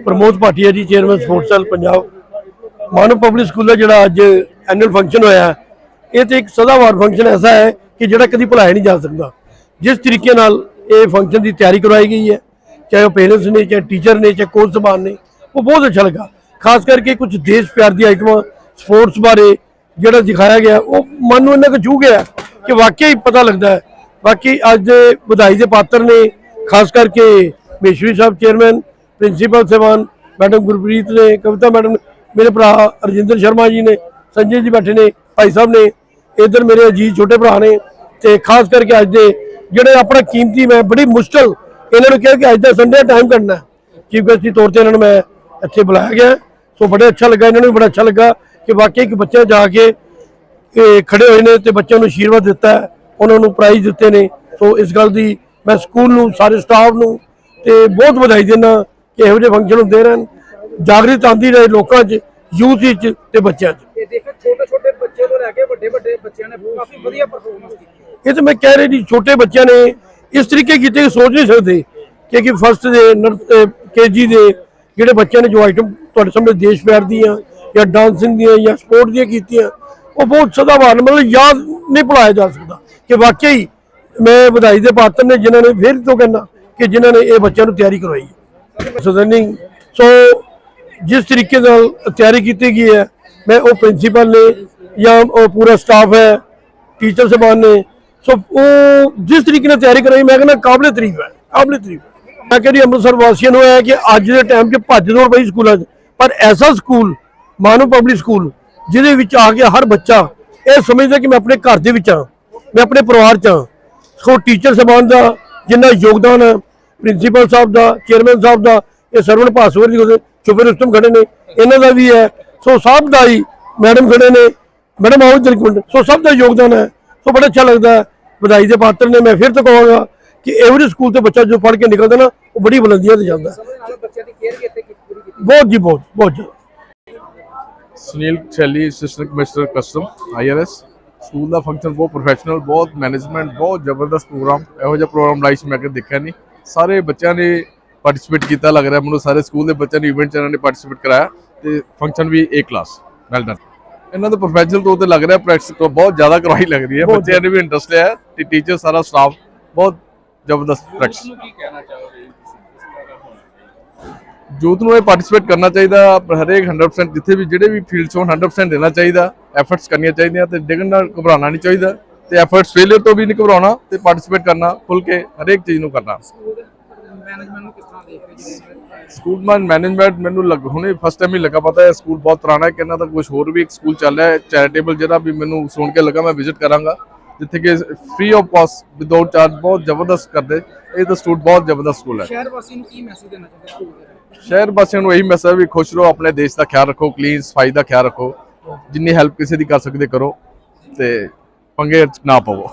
Pramod Bhatia ji chairman sports cell Punjab. Manav public school ਦਾ ਜਿਹੜਾ ਅੱਜ annual function ਹੋਇਆ ਇਹ ਤੇ ਇੱਕ ਸਦਾਬਹਾਰ ਫੰਕਸ਼ਨ ਐਸਾ ਹੈ ਕਿ ਜਿਹੜਾ ਕਦੀ ਭੁਲਾਇਆ ਨਹੀਂ ਜਾ ਸਕਦਾ। ਜਿਸ ਤਰੀਕੇ ਨਾਲ ਇਹ ਫੰਕਸ਼ਨ ਦੀ ਤਿਆਰੀ ਕਰਵਾਈ ਗਈ ਹੈ, ਚਾਹੇ ਉਹ ਪੇਰੈਂਟਸ ਨੇ, ਚਾਹੇ ਟੀਚਰ ਨੇ, ਚਾਹੇ ਕੋਚ ਜ਼ਬਾਨ ਨੇ, ਉਹ ਬਹੁਤ ਅੱਛਾ ਲੱਗਾ। ਖਾਸ ਕਰਕੇ ਕੁਝ ਦੇਸ਼ ਪਿਆਰ ਦੀ ਆਈਟਮਾਂ ਸਪੋਰਟਸ ਬਾਰੇ ਜਿਹੜਾ ਦਿਖਾਇਆ ਗਿਆ, ਉਹ ਮਨ ਨੂੰ ਇੰਨਾ ਕੁ ਛੂ ਗਿਆ ਕਿ ਵਾਕਿਆ ਹੀ ਪਤਾ ਲੱਗਦਾ ਹੈ। ਬਾਕੀ ਅੱਜ ਦੇ ਵਧਾਈ ਦੇ ਪਾਤਰ ਨੇ, ਖਾਸ ਕਰਕੇ ਮੇਸ਼ਰੀ ਸਾਹਿਬ ਚੇਅਰਮੈਨ ਪ੍ਰਿੰਸੀਪਲ ਸੇਵਾਨ ਮੈਡਮ ਗੁਰਪ੍ਰੀਤ ਨੇ, ਕਵਿਤਾ ਮੈਡਮ, ਮੇਰੇ ਭਰਾ ਰਜਿੰਦਰ ਸ਼ਰਮਾ ਜੀ ਨੇ, ਸੰਜੇ ਜੀ ਬੈਠੇ ਨੇ, ਭਾਈ ਸਾਹਿਬ ਨੇ, ਇਧਰ ਮੇਰੇ ਅਜੀਤ ਛੋਟੇ ਭਰਾ ਨੇ ਤੇ ਖਾਸ ਕਰਕੇ ਅੱਜ ਦੇ ਜਿਹੜੇ ਆਪਣਾ ਕੀਮਤੀ ਮੈਂ ਬੜੀ ਮੁਸ਼ਕਲ ਇਹਨਾਂ ਨੂੰ ਕਿਹਾ ਕਿ ਅੱਜ ਦਾ ਸੰਡੇ ਟਾਈਮ ਕੱਢਣਾ ਚੀਫ ਗੈਸਟ ਦੀ ਤੌਰ ਤੇ ਇਹਨਾਂ ਨੂੰ ਮੈਂ ਇੱਥੇ ਬੁਲਾਇਆ ਗਿਆ। ਸੋ ਬੜੇ ਅੱਛਾ ਲੱਗਾ ਇਹਨਾਂ ਨੂੰ ਵੀ ਬੜਾ ਅੱਛਾ ਲੱਗਾ ਕਿ ਵਾਕਈ ਇੱਕ ਬੱਚੇ ਜਾ ਕੇ ਇਹ ਖੜੇ ਹੋਏ ਨੇ ਤੇ ਬੱਚਿਆਂ ਨੂੰ ਆਸ਼ੀਰਵਾਦ ਦਿੱਤਾ ਉਹਨਾਂ ਨੂੰ ਪ੍ਰਾਈਜ਼ ਦਿੱਤੇ ਨੇ। ਸੋ ਇਸ ਗੱਲ ਦੀ ਮੈਂ ਸਕੂਲ ਨੂੰ, ਸਾਰੇ ਸਟਾਫ ਨੂੰ ਤੇ ਬਹੁਤ ਵਧਾਈ ਦਿੰਦਾ। ਕਿ ਇਹੋ ਜਿਹੇ ਫੰਕਸ਼ਨ ਹੁੰਦੇ ਰਹਿਣ। ਜਾਗਰੂਕਤਾ ਆਉਂਦੀ ਰਹੇ ਲੋਕਾਂ 'ਚ ਯੂਥ ਵਿੱਚ ਤੇ ਬੱਚਿਆਂ 'ਚ। ਇਹ ਦੇਖੋ ਛੋਟੇ ਛੋਟੇ ਬੱਚੇ ਤੋਂ ਲੈ ਕੇ ਵੱਡੇ ਵੱਡੇ ਬੱਚਿਆਂ ਨੇ ਕਾਫੀ ਵਧੀਆ ਪਰਫਾਰਮੈਂਸ ਕੀਤੀ ਹੈ। ਇਹ ਤਾਂ ਮੈਂ ਕਹਿ ਰਿਹਾ ਜੀ ਛੋਟੇ ਬੱਚਿਆਂ ਨੇ ਇਸ ਤਰੀਕੇ ਕੀਤੇ ਕਿ ਸੋਚ ਨਹੀਂ ਸਕਦੇ ਕਿ ਕਿ ਫਸਟ ਦੇ ਕੇਜੀ ਦੇ ਜਿਹੜੇ ਬੱਚਿਆਂ ਨੇ ਜੋ ਆਈਟਮ ਤੁਹਾਡੇ ਸਾਹਮਣੇ ਦੇਸ਼ ਪਿਆਰ ਦੀਆਂ ਜਾਂ ਡਾਂਸਿੰਗ ਦੀਆਂ ਜਾਂ ਸਪੋਰਟ ਦੀਆਂ ਕੀਤੀਆਂ ਉਹ ਬਹੁਤ ਸਦਾਬਹਾਰ ਮਤਲਬ ਯਾਦ ਨਹੀਂ ਭੁਲਾਇਆ ਜਾ ਸਕਦਾ ਕਿ ਵਾਕਈ ਮੈਂ ਵਧਾਈ ਦੇ ਪਾਤਰ ਨੇ ਜਿਨ੍ਹਾਂ ਨੇ ਫਿਰ ਤੋਂ ਕਹਿੰਦਾ ਕਿ ਜਿਨ੍ਹਾਂ ਨੇ ਇਹ ਬੱਚਿਆਂ ਨੂੰ ਤਿਆਰੀ ਕਰਵਾਈ ਹੈ। ਸਦਨਿੰਗ ਸੋ ਜਿਸ ਤਰੀਕੇ ਨਾਲ ਤਿਆਰੀ ਕੀਤੀ ਗਈ ਹੈ, ਮੈਂ ਉਹ ਪ੍ਰਿੰਸੀਪਲ ਨੇ ਜਾਂ ਉਹ ਪੂਰਾ ਸਟਾਫ ਹੈ ਟੀਚਰ ਸਬਾਨ ਨੇ ਸੋ ਉਹ ਜਿਸ ਤਰੀਕੇ ਨਾਲ ਤਿਆਰੀ ਕਰਾਈ, ਮੈਂ ਕਹਿੰਦਾ ਕਾਬਲੇ ਤਾਰੀਫ ਹੈ, ਕਾਬਲੇ ਤਾਰੀਫ ਹੈ। ਮੈਂ ਕਹਿੰਦੀ ਅੰਮ੍ਰਿਤਸਰ ਵਾਸੀਆਂ ਨੂੰ ਇਹ ਹੈ ਕਿ ਅੱਜ ਦੇ ਟਾਈਮ 'ਚ ਭੱਜ ਦੌੜ ਪਈ ਸਕੂਲਾਂ 'ਚ, ਪਰ ਐਸਾ ਸਕੂਲ ਮਾਨੋ ਪਬਲਿਕ ਸਕੂਲ ਜਿਹਦੇ ਵਿੱਚ ਆ ਕੇ ਹਰ ਬੱਚਾ ਇਹ ਸਮਝਦਾ ਕਿ ਮੈਂ ਆਪਣੇ ਘਰ ਦੇ ਵਿੱਚ ਹਾਂ, ਮੈਂ ਆਪਣੇ ਪਰਿਵਾਰ 'ਚ ਹਾਂ ਸੋ ਟੀਚਰ ਸਬਾਨ ਦਾ ਜਿੰਨਾ ਯੋਗਦਾਨ ਹੈ ਪ੍ਰਿੰਸੀਪਲ ਸਾਹਿਬ ਦਾ ਚੇਅਰਮੈਨ ਸਾਹਿਬ ਦਾ ਇਹ ਸਰਵਣ ਭਾਸਵਰ ਜੀ ਉਹਦੇ ਚੁਪੇ ਰੁਸਤਮ ਖੜੇ ਨੇ। ਇਹਨਾਂ ਦਾ ਵੀ ਹੈ। ਸੋ ਸਭ ਦਾ ਹੀ ਮੈਡਮ ਖੜੇ ਨੇ। ਮੈਡਮ ਆਓ ਮਿੰਟ। ਸੋ ਸਭ ਦਾ ਯੋਗਦਾਨ ਹੈ। ਸੋ ਬੜਾ ਅੱਛਾ ਲੱਗਦਾ ਹੈ। ਵਧਾਈ ਦੇ ਪਾਤਰ ਨੇ। ਮੈਂ ਫਿਰ ਤੋਂ ਕਹਾਂਗਾ ਕਿ ਐਵਰੀ ਸਕੂਲ ਤੋਂ ਬੱਚਾ ਜੋ ਪੜ੍ਹ ਕੇ ਨਿਕਲਦਾ ਨਾ ਉਹ ਬੜੀ ਬੁਲੰਦੀਆਂ ਤੇ ਜਾਂਦਾ ਬਹੁਤ ਜੀ ਬਹੁਤ ਬਹੁਤ Sunil Chhaili assistant commissioner custom IRS school ਦਾ ਫੰਕਸ਼ਨ ਬਹੁਤ ਪ੍ਰੋਫੈਸ਼ਨਲ ਬਹੁਤ ਮੈਨੇਜਮੈਂਟ ਬਹੁਤ ਜ਼ਬਰਦਸਤ ਪ੍ਰੋਗਰਾਮ ਇਹੋ ਜਿਹਾ ਪ੍ਰੋਗਰਾਮ ਲਾਈਫ ਮੈਂ ਕਦੇ ਦੇਖਿਆ ਨਹੀਂ। ਸਾਰੇ ਬੱਚਿਆਂ ਨੇ ਪਾਰਟਿਸਿਪੇਟ ਕੀਤਾ ਲੱਗ ਰਿਹਾ ਮੈਨੂੰ ਸਾਰੇ ਸਕੂਲ ਦੇ ਬੱਚਿਆਂ ਨੇ ਇਵੈਂਟ 'ਚ ਇਹਨਾਂ ਨੇ ਪਾਰਟਿਸਿਪੇਟ ਕਰਾਇਆ ਤੇ ਫੰਕਸ਼ਨ ਵੀ ਏ ਕਲਾਸ ਵੈਲ ਡਨ ਇਹਨਾਂ ਦਾ ਪ੍ਰੋਫੈਸ਼ਨਲ ਤੌਰ ਤੇ ਲੱਗ ਰਿਹਾ ਪ੍ਰੈਕਟਿਸ ਤੋਂ ਬਹੁਤ ਜ਼ਿਆਦਾ ਕਰਵਾਈ ਲੱਗ ਰਹੀ ਹੈ ਬੱਚਿਆਂ ਨੇ ਵੀ ਇੰਟਰਸਟ ਲਿਆ ਤੇ ਟੀਚਰ ਸਾਰਾ ਸਟਾਫ ਬਹੁਤ ਜ਼ਬਰਦਸਤ ਪ੍ਰੈਕਟਿਸ ਕੀ ਕਹਿਣਾ ਚਾਹੋਗੇ ਯੂਥ ਨੂੰ ਇਹ ਪਾਰਟਿਸਿਪੇਟ ਕਰਨਾ ਚਾਹੀਦਾ ਪਰ ਹਰੇਕ 100% ਜਿੱਥੇ ਵੀ ਜਿਹੜੇ ਵੀ ਫੀਲਡ 'ਚ ਹੋਣ 100% ਦੇਣਾ ਚਾਹੀਦਾ ਐਫਰਟਸ ਕਰਨੀਆਂ ਚਾਹੀਦੀਆਂ ਤੇ ਡਿੱਗਣ ਨਾਲ ਘਬਰਾਉਣਾ ਨਹੀਂ ਚਾਹੀਦਾ। ਤੇ ਐਫਰਟਸ ਫੇਲਿਅਰ ਤੋਂ ਵੀ ਨਹੀਂ ਘਬਰਾਉਣਾ ਤੇ ਪਾਰਟਿਸਿਪੇਟ ਕਰਨਾ ਖੁੱਲ ਕੇ ਹਰੇਕ ਚੀਜ਼ ਨੂੰ ਕਰਨਾ। ਮੈਨੇਜਮੈਂਟ ਨੂੰ ਕਿਸ ਤਰ੍ਹਾਂ ਦੇਖ ਰਹੇ ਸਕੂਲ ਮੈਨ ਮੈਨੇਜਮੈਂਟ ਮੈਨੂੰ ਲੱਗ ਹੁਣੇ ਫਸਟ ਟਾਈਮ ਹੀ ਲੱਗਾ ਪਤਾ ਹੈ ਸਕੂਲ ਬਹੁਤ ਪੁਰਾਣਾ ਹੈ ਕਿ ਇਹਨਾਂ ਦਾ ਕੁਝ ਹੋਰ ਵੀ ਇੱਕ ਸਕੂਲ ਚੱਲ ਰਿਹਾ ਹੈ ਚੈਰੀਟੇਬਲ ਜਿਹੜਾ ਵੀ ਮੈਨੂੰ ਸੁਣ ਕੇ ਲੱਗਾ ਮੈਂ ਵਿਜ਼ਿਟ ਕਰਾਂਗਾ। ਜਿੱਥੇ ਕਿ free of cost without charge ਬਹੁਤ ਜ਼ਬਰਦਸਤ ਕਰਦੇ ਇਹ ਤਾਂ ਸਟੂਡ ਬਹੁਤ ਜ਼ਬਰਦਸਤ ਸਕੂਲ ਹੈ। ਸ਼ਹਿਰ ਵਾਸੀ ਨੂੰ ਕੀ ਮੈਸੇਜ ਦੇਣਾ ਚਾਹੁੰਦੇ ਸਕੂਲ ਦੇ ਸ਼ਹਿਰ ਵਾਸੀਆਂ ਨੂੰ ਇਹੀ ਮੈਸੇਜ ਵੀ ਖੁਸ਼ ਰਹੋ ਆਪਣੇ ਦੇਸ਼ ਦਾ ਖਿਆਲ ਰੱਖੋ ਕਲੀਨ ਸਫ਼ਾਈ ਦਾ ਖਿਆਲ ਰੱਖੋ। ਜਿੰਨੀ ਹੈਲਪ ਕਿਸੇ ਦੀ ਕਰ ਸਕਦੇ ਕਰੋ ਤੇ ਪੰਗੇ 'ਚ ਨਾ ਪਵੋ